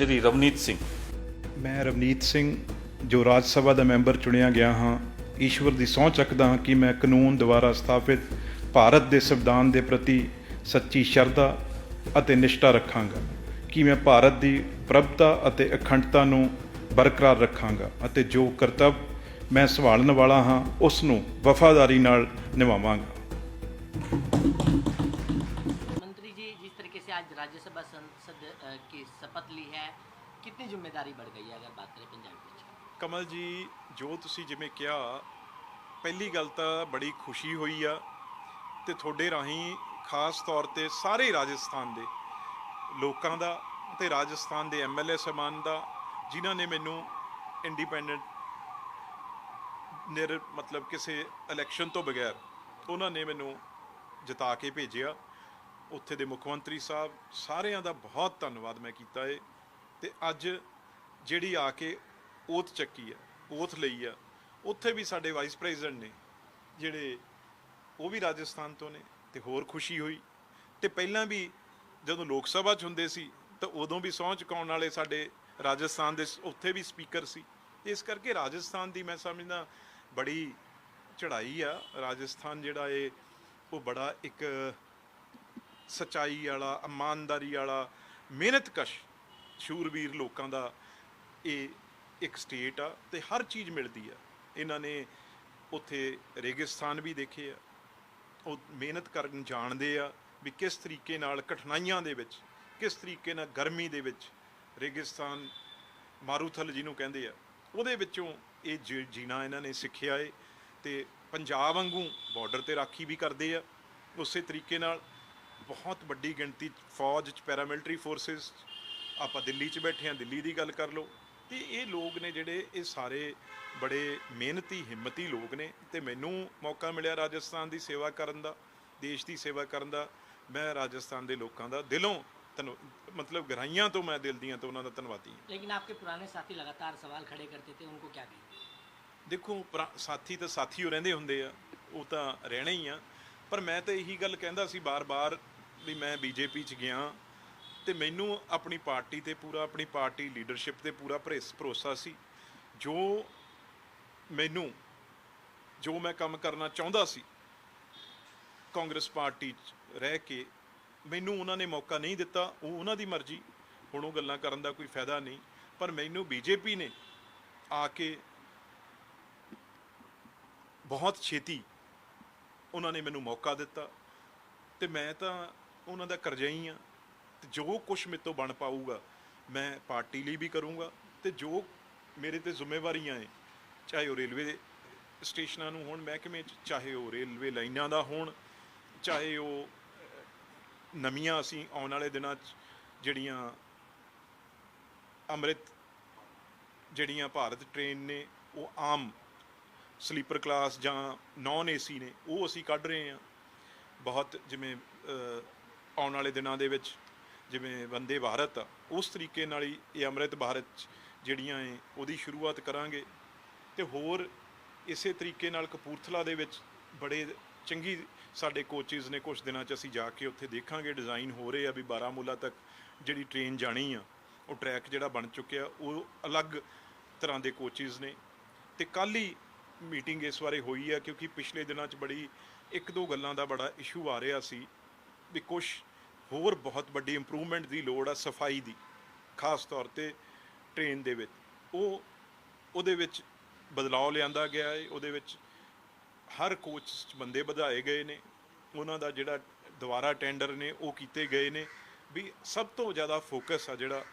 ਸ਼੍ਰੀ ਰਵਨੀਤ ਸਿੰਘ। ਮੈਂ ਰਵਨੀਤ ਸਿੰਘ, ਜੋ ਰਾਜ ਸਭਾ ਦਾ ਮੈਂਬਰ ਚੁਣਿਆ ਗਿਆ ਹਾਂ, ਈਸ਼ਵਰ ਦੀ ਸਹੁੰ ਚੱਕਦਾ ਹਾਂ ਕਿ ਮੈਂ ਕਾਨੂੰਨ ਦੁਆਰਾ ਸਥਾਪਿਤ ਭਾਰਤ ਦੇ ਸੰਵਿਧਾਨ ਦੇ ਪ੍ਰਤੀ ਸੱਚੀ ਸ਼ਰਧਾ ਅਤੇ ਨਿਸ਼ਠਾ ਰੱਖਾਂਗਾ, ਕਿ ਮੈਂ ਭਾਰਤ ਦੀ ਪ੍ਰਭਤਾ ਅਤੇ ਅਖੰਡਤਾ ਨੂੰ ਬਰਕਰਾਰ ਰੱਖਾਂਗਾ ਅਤੇ ਜੋ ਕਰਤੱਵ ਮੈਂ ਸੰਭਾਲਣ ਵਾਲਾ ਹਾਂ, ਉਸ ਨੂੰ ਵਫਾਦਾਰੀ ਨਾਲ ਨਿਭਾਵਾਂਗਾ। की शपथ ली है कितनी जिम्मेदारी बढ़ गई है अगर बात करें पंजाब में ਕਮਲ ਜੀ ਜੋ ਤੁਸੀਂ ਜਿਵੇਂ ਕਿਹਾ ਪਹਿਲੀ ਗੱਲ ਤਾਂ ਬੜੀ ਖੁਸ਼ੀ ਹੋਈ ਆ ਤੇ ਤੁਹਾਡੇ ਰਾਹੀਂ ਖਾਸ ਤੌਰ ਤੇ ਸਾਰੇ ਰਾਜਸਥਾਨ ਦੇ ਲੋਕਾਂ ਦਾ ਤੇ ਰਾਜਸਥਾਨ ਦੇ ਐਮਐਲਏ ਸਮਾਨ ਦਾ ਜਿਨ੍ਹਾਂ ਨੇ ਮੈਨੂੰ ਇੰਡੀਪੈਂਡੈਂਟ ਨਿਰ ਮਤਲਬ ਕਿਸੇ ਇਲੈਕਸ਼ਨ ਤੋਂ ਬਗੈਰ ਉਹਨਾਂ ਨੇ ਮੈਨੂੰ ਜਿਤਾ ਕੇ ਭੇਜਿਆ ਉੱਥੇ ਦੇ ਮੁੱਖ ਮੰਤਰੀ ਸਾਹਿਬ, ਸਾਰਿਆਂ ਦਾ ਬਹੁਤ ਧੰਨਵਾਦ ਮੈਂ ਕੀਤਾ ਏ। ਤੇ ਅੱਜ ਜਿਹੜੀ ਆ ਕੇ ਓਥ ਚੱਕੀ ਆ, ਓਥ ਲਈ ਆ, ਉੱਥੇ ਵੀ ਸਾਡੇ ਵਾਈਸ ਪ੍ਰੈਜ਼ੀਡੈਂਟ ਨੇ, ਜਿਹੜੇ ਉਹ ਵੀ ਰਾਜਸਥਾਨ ਤੋਂ ਨੇ, ਤੇ ਹੋਰ ਖੁਸ਼ੀ ਹੋਈ। ਤੇ ਪਹਿਲਾਂ ਵੀ ਜਦੋਂ ਲੋਕ ਸਭਾ 'ਚ ਹੁੰਦੇ ਸੀ, ਤਾਂ ਉਦੋਂ ਵੀ ਸਹੁੰ ਚੁਕਾਉਣ ਵਾਲੇ ਸਾਡੇ ਰਾਜਸਥਾਨ ਦੇ ਉੱਥੇ ਵੀ ਸਪੀਕਰ ਸੀ। ਇਸ ਕਰਕੇ ਰਾਜਸਥਾਨ ਦੀ ਮੈਂ ਸਮਝਦਾ ਬੜੀ ਚੜ੍ਹਾਈ ਆ। ਰਾਜਸਥਾਨ ਜਿਹੜਾ ਏ, ਉਹ ਬੜਾ ਇੱਕ ਸਚਾਈ ਵਾਲਾ, ਇਮਾਨਦਾਰੀ ਵਾਲਾ ਮਿਹਨਤਕਸ਼ ਸ਼ੂਰਵੀਰ ਲੋਕਾਂ ਦਾ ਇਹ ਇੱਕ ਸਟੇਟ ਆ ਤੇ ਹਰ ਚੀਜ਼ ਮਿਲਦੀ ਆ। ਇਹਨਾਂ ਨੇ ਉੱਥੇ ਰੇਗਿਸਤਾਨ ਵੀ ਦੇਖੇ ਆ। ਉਹ ਮਿਹਨਤ ਕਰਨ ਜਾਣਦੇ ਆ ਵੀ ਕਿਸ ਤਰੀਕੇ ਨਾਲ ਕਠਿਨਾਈਆਂ ਦੇ ਵਿੱਚ, ਕਿਸ ਤਰੀਕੇ ਨਾਲ ਗਰਮੀ ਦੇ ਵਿੱਚ ਰੇਗਿਸਤਾਨ ਮਾਰੂਥਲ ਜਿਹਨੂੰ ਕਹਿੰਦੇ ਆ, ਉਹਦੇ ਵਿੱਚੋਂ ਇਹ ਜੀ- ਜੀਣਾ ਇਹਨਾਂ ਨੇ ਸਿੱਖਿਆ ਏ ਤੇ ਪੰਜਾਬ ਵਾਂਗੂ ਬਾਰਡਰ ਤੇ ਰਾਖੀ ਵੀ ਕਰਦੇ ਆ। ਉਸੇ ਤਰੀਕੇ ਨਾਲ ਬਹੁਤ ਵੱਡੀ ਗਿਣਤੀ 'ਚ ਫੌਜ ਚ ਪੈਰਾਮਿਲਟਰੀ ਫੋਰਸਸ ਆਪਾਂ ਦਿੱਲੀ 'ਚ ਬੈਠੇ ਆ ਦਿੱਲੀ ਦੀ ਗੱਲ ਕਰ ਲਓ ਤੇ ਇਹ ਲੋਕ ਨੇ ਜਿਹੜੇ ਇਹ ਸਾਰੇ ਬੜੇ ਮਿਹਨਤੀ ਹਿੰਮਤੀ ਲੋਕ ਨੇ ਤੇ ਮੈਨੂੰ ਮੌਕਾ ਮਿਲਿਆ ਰਾਜਸਥਾਨ ਦੀ ਸੇਵਾ ਕਰਨ ਦਾ ਦੇਸ਼ ਦੀ ਸੇਵਾ ਕਰਨ ਦਾ ਮੈਂ ਰਾਜਸਥਾਨ ਦੇ ਲੋਕਾਂ ਦਾ ਦਿਲੋਂ ਧੰਨ ਮਤਲਬ ਗਹਿਰਾਈਆਂ ਤੋਂ ਮੈਂ ਦਿਲ ਦੀਆਂ ਤੋਂ ਉਹਨਾਂ ਦਾ ਧੰਨਵਾਦੀ ਹਾਂ लेकिन आपके पुराने साथी लगातार सवाल खड़े करते थे उनको क्या कहेंगे ਦੇਖੋ ਪੁਰਾ- ਸਾਥੀ ਤਾਂ ਸਾਥੀ ਹੋ ਰਹਿੰਦੇ ਹੁੰਦੇ ਆ ਉਹ ਤਾਂ ਰਹਿਣਾ ਹੀ ਆ ਪਰ ਮੈਂ ਤਾਂ ਇਹੀ ਗੱਲ ਕਹਿੰਦਾ ਸੀ ਬਾਰ-ਬਾਰ ਵੀ ਮੈਂ ਬੀਜੇਪੀ ਚ ਗਿਆ ਤੇ ਮੈਨੂੰ ਆਪਣੀ ਪਾਰਟੀ ਤੇ ਪੂਰਾ, ਆਪਣੀ ਪਾਰਟੀ ਲੀਡਰਸ਼ਿਪ ਤੇ ਪੂਰਾ ਭਰੇਸ- ਭਰੋਸਾ ਸੀ। ਜੋ ਮੈਨੂੰ, ਜੋ ਮੈਂ ਕੰਮ ਕਰਨਾ ਚਾਹੁੰਦਾ ਸੀ, ਕਾਂਗਰਸ ਪਾਰਟੀ ਚ ਰਹਿ ਕੇ ਮੈਨੂੰ ਉਹਨਾਂ ਨੇ ਮੌਕਾ ਨਹੀਂ ਦਿੱਤਾ, ਉਹ ਉਹਨਾਂ ਦੀ ਮਰਜ਼ੀ। ਹੁਣ ਉਹ ਗੱਲਾਂ ਕਰਨ ਦਾ ਕੋਈ ਫਾਇਦਾ ਨਹੀਂ, ਪਰ ਮੈਨੂੰ ਬੀਜੇਪੀ ਨੇ ਆ ਕੇ ਬਹੁਤ ਛੇਤੀ ਉਹਨਾਂ ਨੇ ਮੈਨੂੰ ਮੌਕਾ ਦਿੱਤਾ। ਤੇ ਮੈਂ ਤਾਂ ਉਹਨਾਂ ਦਾ ਕਰਜ਼ਾਈ ਆ। ਤੇ ਜੋ ਕੁਛ ਮੇਰੇ ਤੋਂ ਬਣ ਪਾਊਗਾ, ਮੈਂ ਪਾਰਟੀ ਲਈ ਵੀ ਕਰੂੰਗਾ ਤੇ ਜੋ ਮੇਰੇ ਤੇ ਜ਼ਿੰਮੇਵਾਰੀਆਂ ਏ ਚਾਹੇ ਉਹ ਰੇਲਵੇ ਸਟੇਸ਼ਨਾਂ ਨੂੰ ਹੋਣ, ਮਹਿਕਮੇ 'ਚ, ਚਾਹੇ ਉਹ ਰੇਲਵੇ ਲਾਈਨਾਂ ਦਾ ਹੋਣ, ਚਾਹੇ ਉਹ ਨਵੀਆਂ ਅਸੀਂ ਆਉਣ ਵਾਲੇ ਦਿਨਾਂ 'ਚ ਜਿਹੜੀਆਂ ਅੰਮ੍ਰਿਤ, ਜਿਹੜੀਆਂ ਭਾਰਤ ਟ੍ਰੇਨ ਨੇ, ਉਹ ਆਮ ਸਲੀਪਰ ਕਲਾਸ ਜਾਂ ਨਾਨ ਏਸੀ ਨੇ, ਉਹ ਅਸੀਂ ਕੱਢ ਰਹੇ ਹਾਂ। ਬਹੁਤ ਜਿਵੇਂ ਆਉਣ ਵਾਲੇ ਦਿਨਾਂ ਦੇ ਵਿੱਚ, ਜਿਵੇਂ ਵੰਦੇ ਭਾਰਤ ਆ ਉਸ ਤਰੀਕੇ ਨਾਲ ਹੀ ਇਹ ਅੰਮ੍ਰਿਤ ਭਾਰਤ 'ਚ ਜਿਹੜੀਆਂ ਏ ਉਹਦੀ ਸ਼ੁਰੂਆਤ ਕਰਾਂਗੇ। ਤੇ ਹੋਰ ਇਸੇ ਤਰੀਕੇ ਨਾਲ ਕਪੂਰਥਲਾ ਦੇ ਵਿੱਚ ਬੜੇ ਚੰਗੀ ਸਾਡੇ ਕੋਚਿਸ ਨੇ ਕੁਝ ਦਿਨਾਂ 'ਚ ਅਸੀਂ ਜਾ ਕੇ ਉੱਥੇ ਦੇਖਾਂਗੇ। ਡਿਜ਼ਾਈਨ ਹੋ ਰਹੇ ਆ ਵੀ ਬਾਰਾਮੂਲਾ ਤੱਕ ਜਿਹੜੀ ਟ੍ਰੇਨ ਜਾਣੀ ਆ, ਉਹ ਟਰੈਕ ਜਿਹੜਾ ਬਣ ਚੁੱਕਿਆ, ਉਹ ਅਲੱਗ ਤਰ੍ਹਾਂ ਦੇ ਕੋਚਿਸ ਨੇ। ਤੇ ਕੱਲ ਹੀ ਮੀਟਿੰਗ ਇਸ ਬਾਰੇ ਹੋਈ ਆ, ਕਿਉਂਕਿ ਪਿਛਲੇ ਦਿਨਾਂ 'ਚ ਬੜੀ ਇੱਕ ਦੋ ਗੱਲਾਂ ਦਾ ਬੜਾ ਇਸ਼ੂ ਆ ਰਿਹਾ ਸੀ ਵੀ ਕੁਛ ਹੋਰ ਬਹੁਤ ਵੱਡੀ ਇੰਪਰੂਵਮੈਂਟ ਦੀ ਲੋੜ ਆ ਸਫਾਈ ਦੀ ਖਾਸ ਤੌਰ ਤੇ ਟ੍ਰੇਨ ਦੇ ਵਿੱਚ ਉਹ ਉਹਦੇ ਵਿੱਚ ਬਦਲਾਅ ਲਿਆਂਦਾ ਗਿਆ ਹੈ ਉਹਦੇ ਵਿੱਚ ਹਰ ਕੋਚ 'ਚ ਬੰਦੇ ਵਧਾਏ ਗਏ ਨੇ ਉਹਨਾਂ ਦਾ ਜਿਹੜਾ ਦੁਬਾਰਾ ਟੈਂਡਰ ਨੇ ਉਹ ਕੀਤੇ ਗਏ ਨੇ ਵੀ ਸਭ ਤੋਂ ਜ਼ਿਆਦਾ ਫੋਕਸ ਆ ਜਿਹੜਾ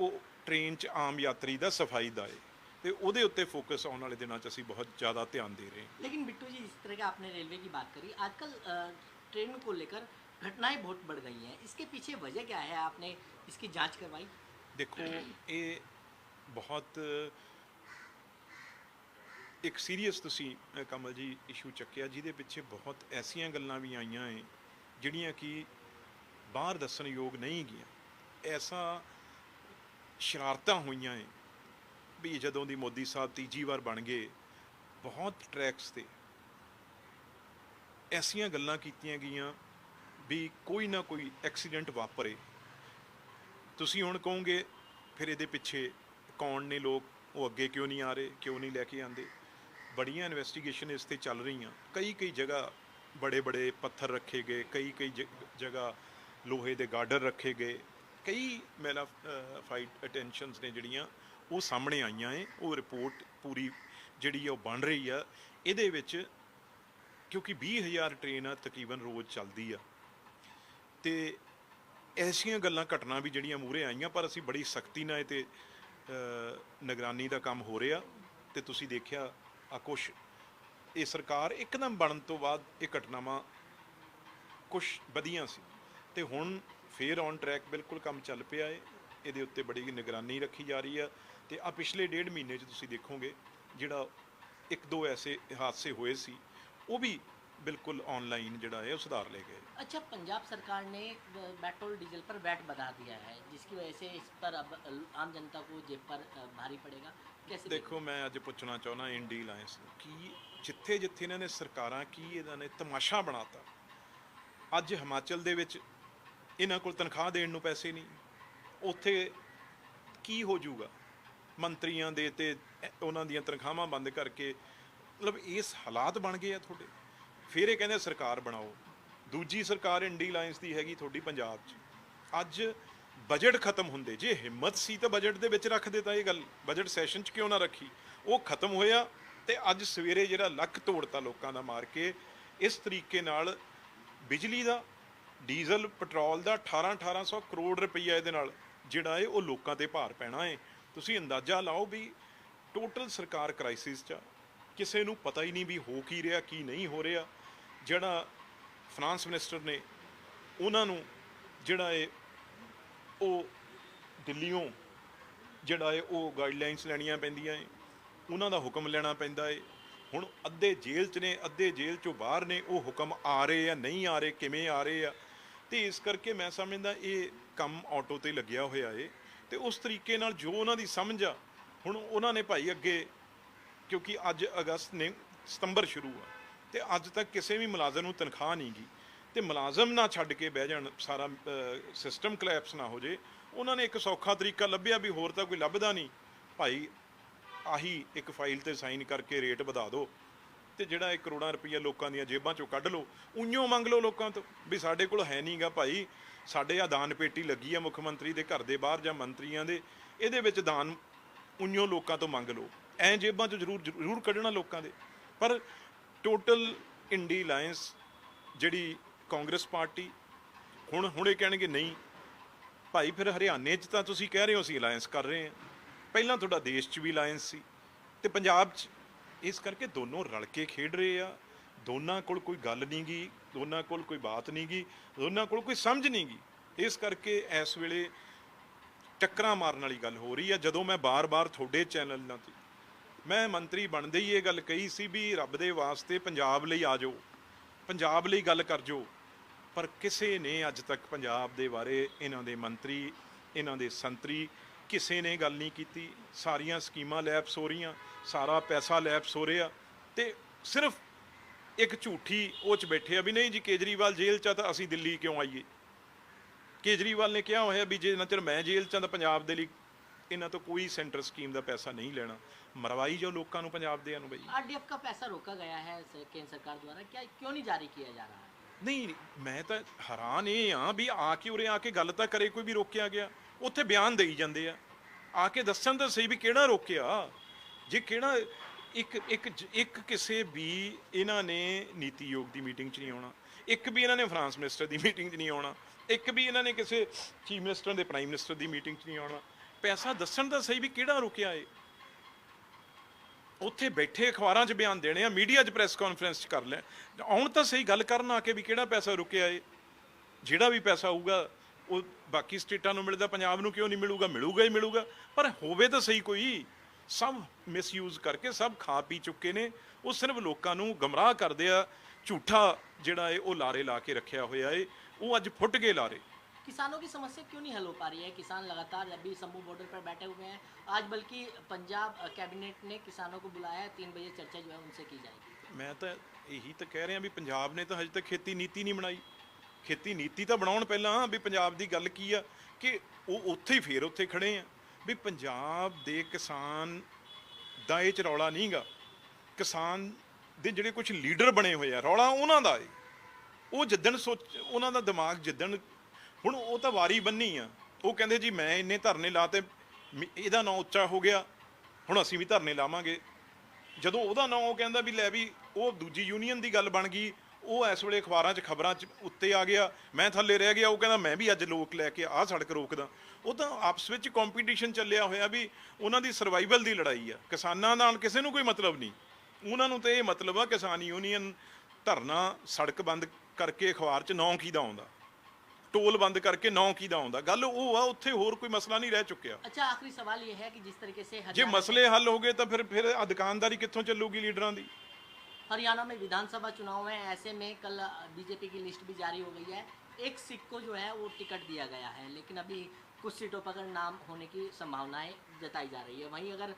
ਉਹ ਟ੍ਰੇਨ 'ਚ ਆਮ ਯਾਤਰੀ ਦਾ ਸਫਾਈ ਦਾ ਹੈ ਤੇ ਉਹਦੇ ਉੱਤੇ ਫੋਕਸ ਆਉਣ ਵਾਲੇ ਦਿਨਾਂ 'ਚ ਅਸੀਂ ਬਹੁਤ ਜ਼ਿਆਦਾ ਧਿਆਨ ਦੇ ਰਹੇ ਹਾਂ लेकिन बिट्टू जी इस तरह का आपने रेलवे की बात करी आजकल अ, ट्रेन को लेकर घटनाएं बहुत बढ़ गई हैं इसके पीछे वजह क्या है आपने इसकी जांच करवाई ਦੇਖੋ ਇਹ ਬਹੁਤ ਇੱਕ ਸੀਰੀਅਸ ਤੁਸੀਂ ਅ, ਕਮਲ ਜੀ ਇਸ਼ੂ ਚੱਕਿਆ ਜਿਹਦੇ ਪਿੱਛੇ ਬਹੁਤ ਐਸੀਆਂ ਗੱਲਾਂ ਵੀ ਆਈਆਂ ਏ ਜਿਹੜੀਆਂ ਕਿ ਬਾਹਰ ਦੱਸਣ ਯੋਗ ਨਹੀਂ ਗਈਆਂ ਐਸਾ ਸ਼ਰਾਰਤਾਂ ਹੋਈਆਂ ਏ ਵੀ ਜਦੋਂ ਦੀ ਮੋਦੀ ਸਾਹਿਬ ਤੀਜੀ ਵਾਰ ਬਣ ਗਏ ਬਹੁਤ ਟਰੈਕਸ ਤੇ ਐਸੀਆਂ ਗੱਲਾਂ ਕੀਤੀਆਂ ਗਈਆਂ ਵੀ ਕੋਈ ਨਾ ਕੋਈ ਐਕਸੀਡੈਂਟ ਵਾਪਰੇ। ਤੁਸੀਂ ਹੁਣ ਕਹੋਗੇ, ਫਿਰ ਇਹਦੇ ਪਿੱਛੇ ਕੌਣ ਨੇ ਲੋਕ? ਉਹ ਅੱਗੇ ਕਿਉਂ ਨਹੀਂ ਆ ਰਹੇ? ਕਿਉਂ ਨਹੀਂ ਲੈ ਕੇ ਆਂਦੇ ਬੜੀਆਂ ਇਨਵੈਸਟੀਗੇਸ਼ਨ ਇਸ ਤੇ ਚੱਲ ਰਹੀਆਂ। ਕਈ ਕਈ ਜਗ੍ਹਾ ਬੜੇ ਬੜੇ ਪੱਥਰ ਰੱਖੇ ਗਏ। ਕਈ ਕਈ ਜ- ਜਗ੍ਹਾ ਲੋਹੇ ਦੇ ਗਾਰਡਰ ਰੱਖੇ ਗਏ। ਕਈ ਮੈਲਾ ਫਾਈਟ ਅਟੈਂਸ਼ਨਸ ਨੇ ਜਿਹੜੀਆਂ, ਉਹ ਸਾਹਮਣੇ ਆਈਆਂ ਏ। ਉਹ ਰਿਪੋਰਟ ਪੂਰੀ ਜਿਹੜੀ ਆ ਉਹ ਬਣ ਰਹੀ ਆ। ਇਹਦੇ ਵਿੱਚ ਕਿਉਂਕਿ 20000 ਟ੍ਰੇਨ ਆ ਤਕਰੀਬਨ ਰੋਜ਼ ਚੱਲਦੀ ਆ। ਤੇ ਐਸੀਆਂ ਗੱਲਾਂ ਘਟਨਾ ਵੀ ਜਿਹੜੀਆਂ ਮੂਹਰੇ ਆਈਆਂ, ਪਰ ਅਸੀਂ ਬੜੀ ਸਖਤੀ ਨਾਲ ਇਹ ਤੇ ਨਿਗਰਾਨੀ ਦਾ ਕੰਮ ਹੋ ਰਿਹਾ ਤੇ ਤੁਸੀਂ ਦੇਖਿਆ ਆ ਕੁਛ ਇਹ ਸਰਕਾਰ ਇੱਕਦਮ ਬਣਨ ਤੋਂ ਬਾਅਦ ਇਹ ਘਟਨਾਵਾਂ ਕੁਝ ਵਧੀਆਂ ਸੀ। ਤੇ ਹੁਣ ਫੇਰ ਔਨ ਟਰੈਕ ਬਿਲਕੁਲ ਕੰਮ ਚੱਲ ਪਿਆ ਏ, ਇਹਦੇ ਉੱਤੇ ਬੜੀ ਨਿਗਰਾਨੀ ਰੱਖੀ ਜਾ ਰਹੀ ਆ ਤੇ ਆ ਪਿਛਲੇ ਡੇਢ ਮਹੀਨੇ 'ਚ ਤੁਸੀਂ ਦੇਖੋਗੇ, ਜਿਹੜਾ ਇੱਕ ਦੋ ਐਸੇ ਹਾਦਸੇ ਹੋਏ ਸੀ, ਉਹ ਵੀ ਬਿਲਕੁਲ ਆਨਲਾਈਨ ਜਿਹੜਾ ਹੈ ਉਹ ਸੁਧਾਰ ਲਏ ਗਏ अच्छा पंजाब सरकार ने ब- पेट्रोल डीजल पर वैट बढ़ा दिया है जिसकी वजह से इस पर अब आम जनता को जेब पर अ, भारी पड़ेगा कैसे ਦੇਖੋ ਮੈਂ ਅੱਜ ਪੁੱਛਣਾ ਚਾਹੁੰਦਾ ਇੰਡੀ ਅਲਾਈਅੰਸ ਨੂੰ ਕਿ ਜਿੱਥੇ ਜਿੱਥੇ ਇਹਨਾਂ ਨੇ ਸਰਕਾਰਾਂ ਕੀ ਇਹਨਾਂ ਨੇ ਤਮਾਸ਼ਾ ਬਣਾਤਾ ਅੱਜ ਹਿਮਾਚਲ ਦੇ ਵਿੱਚ ਇਹਨਾਂ ਕੋਲ ਤਨਖਾਹ ਦੇਣ ਨੂੰ ਪੈਸੇ ਨਹੀਂ ਉੱਥੇ ਕੀ ਹੋ ਜਾਊਗਾ ਮੰਤਰੀਆਂ ਦੇ ਤੇ ਇਹ- ਉਹਨਾਂ ਦੀਆਂ ਤਨਖਾਹਾਂ ਬੰਦ ਕਰਕੇ ਮਤਲਬ ਇਸ ਹਾਲਾਤ ਬਣ ਗਏ ਆ ਤੁਹਾਡੇ ਫਿਰ ਇਹ ਕਹਿੰਦੇ ਸਰਕਾਰ ਬਣਾਓ। ਦੂਜੀ ਸਰਕਾਰ ਇੰਡੀ ਅਲਾਈਅੰਸ ਦੀ ਹੈਗੀ ਤੁਹਾਡੀ ਪੰਜਾਬ 'ਚ। ਅੱਜ ਬਜਟ ਖਤਮ ਹੁੰਦੇ। ਜੇ ਹਿੰਮਤ ਸੀ ਤਾਂ ਬਜਟ ਦੇ ਵਿੱਚ ਰੱਖ ਦਿੱਤਾ ਇਹ ਗੱਲ ਬਜਟ ਸੈਸ਼ਨ 'ਚ ਕਿਉਂ ਨਾ ਰੱਖੀ? ਉਹ ਖਤਮ ਹੋਇਆ ਤੇ ਅੱਜ ਸਵੇਰੇ ਜਿਹੜਾ ਲੱਕ ਤੋੜਤਾ ਲੋਕਾਂ ਦਾ ਮਾਰ ਕੇ, ਇਸ ਤਰੀਕੇ ਨਾਲ ਬਿਜਲੀ ਦਾ, ਡੀਜ਼ਲ, ਪੈਟਰੋਲ ਦਾ 18 1800 ਕਰੋੜ ਰੁਪਈਆ ਇਹਦੇ ਨਾਲ ਜਿਹੜਾ ਹੈ ਉਹ ਲੋਕਾਂ ਤੇ ਭਾਰ ਪੈਣਾ ਹੈ ਤੁਸੀਂ ਅੰਦਾਜ਼ਾ ਲਾਓ ਵੀ ਟੋਟਲ ਸਰਕਾਰ ਕ੍ਰਾਈਸਿਸ 'ਚ ਆ। ਕਿਸੇ ਨੂੰ ਪਤਾ ਹੀ ਨਹੀਂ ਵੀ ਹੋ ਕੀ ਰਿਹਾ, ਕੀ ਨਹੀਂ ਹੋ ਰਿਹਾ। ਜਿਹੜਾ ਫਾਈਨਾਂਸ ਮਿਨਿਸਟਰ ਨੇ ਉਹਨਾਂ ਨੂੰ ਜਿਹੜਾ ਹੈ ਉਹ ਦਿੱਲੀੋਂ ਜਿਹੜਾ ਹੈ ਉਹ ਗਾਈਡਲਾਈਨਸ ਲੈਣੀਆਂ ਪੈਂਦੀਆਂ ਏ, ਉਹਨਾਂ ਦਾ ਹੁਕਮ ਲੈਣਾ ਪੈਂਦਾ ਏ। ਹੁਣ ਅੱਧੇ ਜੇਲ੍ਹ 'ਚ ਨੇ, ਅੱਧੇ ਜੇਲ੍ਹ 'ਚੋਂ ਬਾਹਰ ਨੇ, ਉਹ ਹੁਕਮ ਆ ਰਹੇ ਆ, ਨਹੀਂ ਆ ਰਹੇ, ਕਿਵੇਂ ਆ ਰਹੇ ਆ। ਤੇ ਇਸ ਕਰਕੇ ਮੈਂ ਸਮਝਦਾ ਇਹ ਕੰਮ ਆਟੋ ਤੇ ਲੱਗਿਆ ਹੋਇਆ ਏ। ਤੇ ਉਸ ਤਰੀਕੇ ਨਾਲ ਜੋ ਉਹਨਾਂ ਦੀ ਸਮਝ ਆ, ਹੁਣ ਉਹਨਾਂ ਨੇ ਭਾਈ ਅੱਗੇ, ਕਿਉਂਕਿ ਅੱਜ ਅਗਸਤ ਨੇ ਸਤੰਬਰ ਸ਼ੁਰੂ ਆ। ਤੇ ਅੱਜ ਤੱਕ ਕਿਸੇ ਵੀ ਮੁਲਾਜ਼ਮ ਨੂੰ ਤਨਖਾਹ ਨਹੀਂ ਗਈ। ਤੇ ਮੁਲਾਜ਼ਮ ਨਾ ਛੱਡ ਕੇ ਬਹਿ ਜਾਣ, ਸਾਰਾ ਸਿਸਟਮ ਕਲੈਪਸ ਨਾ ਹੋ ਜੇ। ਉਹਨਾਂ ਨੇ ਇੱਕ ਸੌਖਾ ਤਰੀਕਾ ਲੱਭਿਆ ਵੀ ਹੋਰ ਤਾਂ ਕੋਈ ਲੱਭਦਾ ਨਹੀਂ। ਭਾਈ, ਆਹੀ ਇੱਕ ਫਾਈਲ ਤੇ ਸਾਈਨ ਕਰਕੇ ਰੇਟ ਵਧਾ ਦਿਓ ਤੇ ਜਿਹੜਾ ਇਹ ਕਰੋੜਾਂ ਰੁਪਈਆ ਲੋਕਾਂ ਦੀਆਂ ਜੇਬਾਂ ਚੋਂ ਕੱਢ ਲਓ ਉਈਓ ਮੰਗ ਲਓ ਲੋਕਾਂ ਤੋਂ ਵੀ ਸਾਡੇ ਕੋਲ ਹੈ ਨਹੀਂਗਾ ਭਾਈ। ਸਾਡੇ ਆ ਦਾਨ ਪੇਟੀ ਲੱਗੀ ਆ ਮੁੱਖ ਮੰਤਰੀ ਦੇ ਘਰ ਦੇ ਬਾਹਰ ਜਾਂ ਮੰਤਰੀਆਂ ਦੇ, ਇਹਦੇ ਵਿੱਚ ਦਾਨ ਉਈਓ ਲੋਕਾਂ ਤੋਂ ਮੰਗ ਲਓ। ਐ ਜੇਬਾਂ ਚੋਂ ਜ਼ਰੂਰ ਜ਼ਰੂਰ ਕੱਢਣਾ ਲੋਕਾਂ ਦੇ। ਪਰ ਟੋਟਲ ਇੰਡੀ ਅਲਾਈਅੰਸ ਜਿਹੜੀ ਕਾਂਗਰਸ ਪਾਰਟੀ, ਹੁਣ ਹੁਣ ਇਹ ਕਹਿਣਗੇ ਨਹੀਂ, ਭਾਈ ਫਿਰ ਹਰਿਆਣੇ 'ਚ ਤਾਂ ਤੁਸੀਂ ਕਹਿ ਰਹੇ ਹੋ ਅਸੀਂ ਅਲਾਈਅੰਸ ਕਰ ਰਹੇ ਹਾਂ। ਪਹਿਲਾਂ ਤੁਹਾਡਾ ਦੇਸ਼ 'ਚ ਵੀ ਅਲਾਈਅੰਸ ਸੀ ਤੇ ਪੰਜਾਬ 'ਚ ਇਸ ਕਰਕੇ ਦੋਨੋਂ ਰਲ ਕੇ ਖੇਡ ਰਹੇ ਆ। ਦੋਨਾਂ ਕੋਲ ਕੋਈ ਗੱਲ ਨਹੀਂ ਗੀ, ਦੋਨਾਂ ਕੋਲ ਕੋਈ ਬਾਤ ਨਹੀਂ ਗੀ, ਦੋਨਾਂ ਕੋਲ ਕੋਈ ਸਮਝ ਨਹੀਂ ਗੀ। ਇਸ ਕਰਕੇ ਇਸ ਵੇਲੇ ਟੱਕਰਾਂ ਮਾਰਨ ਵਾਲੀ ਗੱਲ ਹੋ ਰਹੀ ਆ। ਜਦੋਂ ਮੈਂ ਬਾਰ-ਬਾਰ ਤੁਹਾਡੇ ਚੈਨਲ ਨਾਲ ਤੇ ਮੈਂ ਮੰਤਰੀ ਬਣਦੇ ਹੀ ਇਹ ਗੱਲ ਕਹੀ ਸੀ ਵੀ ਰੱਬ ਦੇ ਵਾਸਤੇ ਪੰਜਾਬ ਲਈ ਆ ਜਾਓ, ਪੰਜਾਬ ਲਈ ਗੱਲ ਕਰ ਜਾਓ। ਪਰ ਕਿਸੇ ਨੇ ਅੱਜ ਤੱਕ ਪੰਜਾਬ ਦੇ ਬਾਰੇ ਇਹਨਾਂ ਦੇ ਮੰਤਰੀ, ਇਹਨਾਂ ਦੇ ਸੰਤਰੀ ਕਿਸੇ ਨੇ ਗੱਲ ਨਹੀਂ ਕੀਤੀ। ਸਾਰੀਆਂ ਸਕੀਮਾਂ ਲੈਪਸ ਹੋ ਰਹੀਆਂ, ਸਾਰਾ ਪੈਸਾ ਲੈਪਸ ਹੋ ਰਿਹਾ ਤੇ ਸਿਰਫ ਇੱਕ ਝੂਠੀ ਉਹ ਚ ਬੈਠੇ ਆ ਵੀ ਨਹੀਂ ਜੀ ਕੇਜਰੀਵਾਲ ਜੇਲ੍ਹ ਚ ਆ ਤਾਂ ਅਸੀਂ ਦਿੱਲੀ ਕਿਉਂ ਆਈਏ? ਕੇਜਰੀਵਾਲ ਨੇ ਕਿਹਾ ਹੋਇਆ ਵੀ ਜੇ ਨਾ ਚਿਰ ਮੈਂ ਜੇਲ੍ਹ ਚ ਆ ਤਾਂ ਪੰਜਾਬ ਦੇ ਲਈ ਇਹਨਾਂ ਤੋਂ ਕੋਈ ਸੈਂਟਰ ਸਕੀਮ ਦਾ ਪੈਸਾ ਨਹੀਂ ਲੈਣਾ ਮਰਵਾਈ ਜੋ ਲੋਕਾਂ ਨੂੰ ਪੰਜਾਬ ਦੇ ਨੂੰ ਬਈ आरडीएफ का पैसा रोका गया है स- केंद्र सरकार द्वारा क्या क्यों नहीं जारी किया जा रहा है ਨਹੀਂ ਮੈਂ ਤਾਂ ਹੈਰਾਨ ਇਹ ਆ ਵੀ ਆ ਕੇ ਉਰੇ ਆ ਕੇ ਗੱਲ ਤਾਂ ਕਰੇ ਕੋਈ ਵੀ ਰੋਕਿਆ ਗਿਆ ਉੱਥੇ ਬਿਆਨ ਦੇਈ ਜਾਂਦੇ ਆ ਆ ਕੇ ਦੱਸਣ ਤਾਂ ਸਹੀ ਵੀ ਕਿਹੜਾ ਰੋਕਿਆ ਜੇ ਕਿਹੜਾ ਇੱਕ ਇੱਕ ਜ- ਇੱਕ ਕਿਸੇ ਵੀ ਇਹਨਾਂ ਨੇ ਨੀਤੀ ਯੋਗ ਦੀ ਮੀਟਿੰਗ 'ਚ ਨਹੀਂ ਆਉਣਾ ਇੱਕ ਵੀ ਇਹਨਾਂ ਨੇ ਫਰਾਂਸ ਮਿਨਿਸਟਰ ਦੀ ਮੀਟਿੰਗ 'ਚ ਨਹੀਂ ਆਉਣਾ ਇੱਕ ਵੀ ਇਹਨਾਂ ਨੇ ਕਿਸੇ ਚੀਫ ਮਿਨਿਸਟਰ ਦੇ ਪ੍ਰਾਈਮ ਮਿਨਿਸਟਰ ਦੀ ਮੀਟਿੰਗ 'ਚ ਨਹੀਂ ਆਉਣਾ ਪੈਸਾ ਦੱਸਣ ਤਾਂ ਸਹੀ ਵੀ ਕਿਹੜਾ ਰੁਕਿਆ ਏ? ਉੱਥੇ ਬੈਠੇ ਅਖਬਾਰਾਂ 'ਚ ਬਿਆਨ ਦੇਣੇ ਆ, ਮੀਡੀਆ 'ਚ ਪ੍ਰੈਸ ਕਾਨਫਰੰਸ 'ਚ ਕਰ ਲੈ। ਆਉਣ ਤਾਂ ਸਹੀ ਗੱਲ ਕਰਨ ਆ ਕੇ ਵੀ ਕਿਹੜਾ ਪੈਸਾ ਰੁਕਿਆ ਏ? ਜਿਹੜਾ ਵੀ ਪੈਸਾ ਆਊਗਾ, ਉਹ ਬਾਕੀ ਸਟੇਟਾਂ ਨੂੰ ਮਿਲਦਾ, ਪੰਜਾਬ ਨੂੰ ਕਿਉਂ ਨਹੀਂ ਮਿਲੂਗਾ? ਮਿਲੂਗਾ ਹੀ ਮਿਲੂਗਾ। ਪਰ ਹੋਵੇ ਤਾਂ ਸਹੀ ਕੋਈ। ਸਭ ਮਿਸਯੂਜ਼ ਕਰਕੇ ਸਭ ਖਾ ਪੀ ਚੁੱਕੇ ਨੇ। ਉਹ ਸਿਰਫ ਲੋਕਾਂ ਨੂੰ ਗਮਰਾਹ ਕਰਦੇ ਆ। ਝੂਠਾ ਜਿਹੜਾ ਏ, ਉਹ ਲਾਰੇ ਲਾ ਕੇ ਰੱਖਿਆ ਹੋਇਆ ਏ। ਉਹ ਅੱਜ ਫੁੱਟ ਗਏ ਲਾਰੇ। किसानों की समस्या क्यों नहीं हल हो पा रही है किसान लगातार अभी शंभू बॉर्डर पर बैठे हुए हैं आज बल्कि पंजाब अ, कैबिनेट ने किसानों को बुलाया है तीन बजे चर्चा जो है उनसे की जाएगी ਮੈਂ ਤਾਂ ਇਹੀ ਤਾਂ ਕਹਿ ਰਿਹਾ ਵੀ ਪੰਜਾਬ ਨੇ ਤਾਂ ਹਜੇ ਤੱਕ ਖੇਤੀ ਨੀਤੀ ਨਹੀਂ ਬਣਾਈ ਖੇਤੀ ਨੀਤੀ ਤਾਂ ਬਣਾਉਣ ਪਹਿਲਾਂ ਵੀ ਪੰਜਾਬ ਦੀ ਗੱਲ ਕੀ ਆ ਕਿ ਉਹ ਉੱਥੇ ਹੀ ਫੇਰ ਉੱਥੇ ਖੜੇ ਆ ਵੀ ਪੰਜਾਬ ਦੇ ਕਿਸਾਨ ਦਾ ਇਹ ਚ ਰੌਲਾ ਨਹੀਂਗਾ ਕਿਸਾਨ ਦੇ ਜਿਹੜੇ ਕੁਝ ਲੀਡਰ ਬਣੇ ਹੋਏ ਆ ਰੌਲਾ ਉਹਨਾਂ ਦਾ ਏ ਉਹ ਜਿੱਦਣ ਸੋਚ ਉਹਨਾਂ ਦਾ ਦਿਮਾਗ ਜਿੱਦਣ ਹੁਣ ਉਹ ਤਾਂ ਵਾਰੀ ਬੰਨੀ ਆ। ਉਹ ਕਹਿੰਦੇ ਜੀ ਮੈਂ ਇੰਨੇ ਧਰਨੇ ਲਾਤੇ, ਮ- ਇਹਦਾ ਨਾਂ ਉੱਚਾ ਹੋ ਗਿਆ। ਹੁਣ ਅਸੀਂ ਵੀ ਧਰਨੇ ਲਾਵਾਂਗੇ। ਜਦੋਂ ਉਹਦਾ ਨਾਂ ਉਹ ਕਹਿੰਦਾ ਵੀ ਲੈ ਵੀ ਉਹ ਦੂਜੀ ਯੂਨੀਅਨ ਦੀ ਗੱਲ ਬਣ ਗਈ, ਉਹ ਇਸ ਵੇਲੇ ਅਖਬਾਰਾਂ 'ਚ ਖਬਰਾਂ 'ਚ ਉੱਤੇ ਆ ਗਿਆ। ਮੈਂ ਥੱਲੇ ਰਹਿ ਗਿਆ, ਉਹ ਕਹਿੰਦਾ ਮੈਂ ਵੀ ਅੱਜ ਲੋਕ ਲੈ ਕੇ ਆਹ ਸੜਕ ਰੋਕਦਾ। ਉਹ ਤਾਂ ਆਪਸ ਵਿੱਚ ਕੰਪੀਟੀਸ਼ਨ ਚੱਲਿਆ ਹੋਇਆ ਵੀ ਉਹਨਾਂ ਦੀ ਸਰਵਾਈਵਲ ਦੀ ਲੜਾਈ ਆ। ਕਿਸਾਨਾਂ ਨਾਲ ਕਿਸੇ ਨੂੰ ਕੋਈ ਮਤਲਬ ਨਹੀਂ। ਉਹਨਾਂ ਨੂੰ ਤਾਂ ਇਹ ਮਤਲਬ ਆ ਕਿਸਾਨ ਯੂਨੀਅਨ ਧਰਨਾ ਸੜਕ ਬੰਦ ਕਰਕੇ ਅਖਬਾਰ 'ਚ ਨਾਂ ਕਿਹਦਾ ਆਉਂਦਾ। ਟੋਲ ਬੰਦ ਕਰਕੇ ਨਾਂ ਕਿਹਦਾ ਆਉਂਦਾ ਗੱਲ ਉਹ ਆ ਉੱਥੇ ਹੋਰ ਕੋਈ ਮਸਲਾ ਨਹੀਂ ਰਹਿ ਚੁੱਕਿਆ अच्छा आखिरी सवाल ये है कि जिस तरीके से ਜੇ हरियाणा ਮਸਲੇ ਹੱਲ ਹੋ ਗਏ ਤਾਂ ਫਿਰ ਫਿਰ ਆਹ ਦੁਕਾਨਦਾਰੀ ਕਿੱਥੋਂ ਚੱਲੂਗੀ ਲੀਡਰਾਂ ਦੀ हरियाणा में विधानसभा चुनाव है ऐसे में कल बीजेपी की लिस्ट भी जारी हो गई है एक सिख को जो है वो टिकट दिया गया है लेकिन अभी कुछ सीटों पर अगर नाम होने की संभावनाएं जताई जा रही है वहीं अगर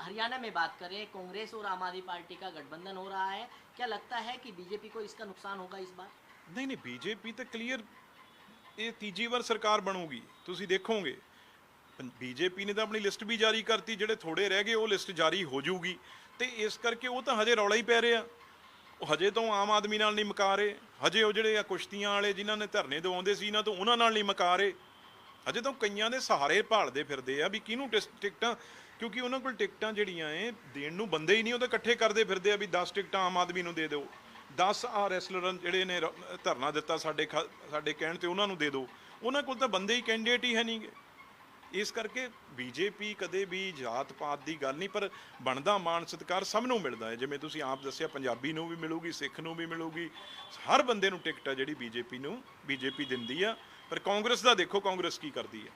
हरियाणा में बात करें कांग्रेस और आम आदमी पार्टी का गठबंधन हो रहा है क्या लगता है कि बीजेपी को इसका नुकसान होगा इस बार ਨਹੀਂ ਨਹੀਂ ਬੀਜੇਪੀ ਤਾਂ ਕਲੀਅਰ ਇਹ ਤੀਜੀ ਵਾਰ ਸਰਕਾਰ ਬਣੂਗੀ, ਤੁਸੀਂ ਦੇਖੋਗੇ। ਬੀਜੇਪੀ ਨੇ ਤਾਂ ਆਪਣੀ ਲਿਸਟ ਵੀ ਜਾਰੀ ਕਰਤੀ, ਜਿਹੜੇ ਥੋੜੇ ਰਹਿ ਗਏ, ਉਹ ਲਿਸਟ ਜਾਰੀ ਹੋ ਜਾਊਗੀ ਤੇ ਇਸ ਕਰਕੇ ਉਹ ਤਾਂ ਹਜੇ ਰੌਲਾ ਹੀ ਪੈ ਰਿਹਾ। ਉਹ ਹਜੇ ਤੋਂ ਆਮ ਆਦਮੀ ਨਾਲ ਨਹੀਂ ਮਕਾ ਰਹੇ ਹਜੇ ਉਹ ਜਿਹੜੇ ਆ ਕੁਸ਼ਤੀਆਂ ਵਾਲੇ ਜਿਨ੍ਹਾਂ ਨੇ ਧਰਨੇ ਦਵਾਉਂਦੇ ਸੀ, ਇਹਨਾਂ ਤੋਂ ਉਹਨਾਂ ਨਾਲ ਨਹੀਂ ਮਕਾ ਰਹੇ ਹਜੇ ਤਾਂ ਕਈਆਂ ਦੇ ਸਹਾਰੇ ਭਾਲਦੇ ਫਿਰਦੇ ਆ ਵੀ ਕਿਹਨੂੰ ਟਿਸ- ਟਿਕਟਾਂ, ਕਿਉਂਕਿ ਉਹਨਾਂ ਕੋਲ ਟਿਕਟਾਂ ਜਿਹੜੀਆਂ ਏ ਦੇਣ ਨੂੰ ਬੰਦੇ ਹੀ ਨਹੀਂ, ਉਹ ਤਾਂ ਇਕੱਠੇ ਕਰਦੇ ਫਿਰਦੇ ਆ ਵੀ 10 ਟਿਕਟਾਂ ਆਮ ਆਦਮੀ ਨੂੰ ਦੇ ਦਿਓ। 10 ਆ ਰੈਸਲਰ ਜਿਹੜੇ ਨੇ ਰ- ਧਰਨਾ ਦਿੱਤਾ ਸਾਡੇ ਖਾ- ਸਾਡੇ ਕਹਿਣ ਤੇ ਉਹਨਾਂ ਨੂੰ ਦੇ ਦਿਓ। ਉਹਨਾਂ ਕੋਲ ਤਾਂ ਬੰਦੇ ਹੀ ਕੈਂਡੀਡੇਟ ਹੀ ਹੈ ਨਹੀਂਗੇ ਇਸ ਕਰਕੇ ਬੀਜੇਪੀ ਕਦੇ ਵੀ ਜਾਤ ਪਾਤ ਦੀ ਗੱਲ ਨਹੀਂ, ਪਰ ਬਣਦਾ ਮਾਣ ਸਤਿਕਾਰ ਸਭ ਨੂੰ ਮਿਲਦਾ ਹੈ। ਜਿਵੇਂ ਤੁਸੀਂ ਆਪ ਦੱਸਿਆ, ਪੰਜਾਬੀ ਨੂੰ ਵੀ ਮਿਲੂਗੀ, ਸਿੱਖ ਨੂੰ ਵੀ ਮਿਲੂਗੀ। ਹਰ ਬੰਦੇ ਨੂੰ ਟਿਕਟ ਆ ਜਿਹੜੀ ਬੀਜੇਪੀ ਨੂੰ ਬੀਜੇਪੀ ਦਿੰਦੀ ਆ। ਪਰ ਕਾਂਗਰਸ ਦਾ ਦੇਖੋ ਕਾਂਗਰਸ ਕੀ ਕਰਦੀ ਹੈ।